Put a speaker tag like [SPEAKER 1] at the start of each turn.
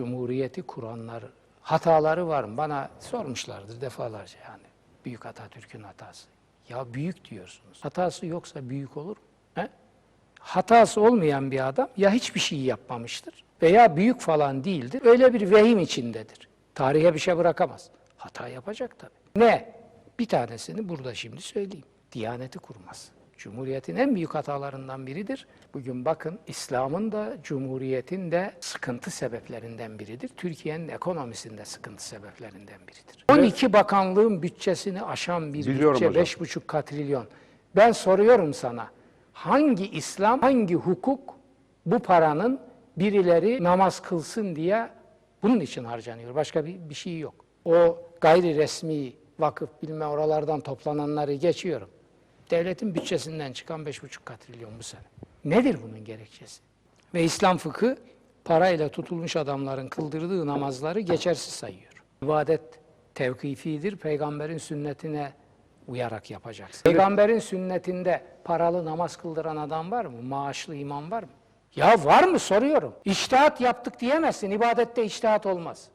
[SPEAKER 1] Cumhuriyeti kuranlar hataları var mı? Bana sormuşlardır defalarca yani. Büyük Atatürk'ün hatası. Ya büyük diyorsunuz. Hatası yoksa büyük olur mu? He? Hatası olmayan bir adam ya hiçbir şey yapmamıştır veya büyük falan değildir. Öyle bir vehim içindedir. Tarihe bir şey bırakamaz. Hata yapacak tabii. Ne? Bir tanesini burada şimdi söyleyeyim. Diyaneti kurması. Cumhuriyetin en büyük hatalarından biridir. Bugün bakın İslam'ın da Cumhuriyet'in de sıkıntı sebeplerinden biridir. Türkiye'nin ekonomisinde sıkıntı sebeplerinden biridir. 12 bakanlığın bütçesini aşan bir
[SPEAKER 2] Biliyorum
[SPEAKER 1] bütçe
[SPEAKER 2] hocam.
[SPEAKER 1] 5,5 katrilyon. Ben soruyorum sana hangi İslam, hangi hukuk bu paranın birileri namaz kılsın diye bunun için harcanıyor. Başka bir, bir şey yok. O gayri resmi vakıf bilme oralardan toplananları geçiyorum. Devletin bütçesinden çıkan 5,5 katrilyon bu sene. Nedir bunun gerekçesi? Ve İslam fıkı parayla tutulmuş adamların kıldırdığı namazları geçersiz sayıyor. İbadet tevkifidir, peygamberin sünnetine uyarak yapacaksın. Peygamberin sünnetinde paralı namaz kıldıran adam var mı? Maaşlı imam var mı? Ya var mı soruyorum. İçtihat yaptık diyemezsin. İbadette içtihat olmaz.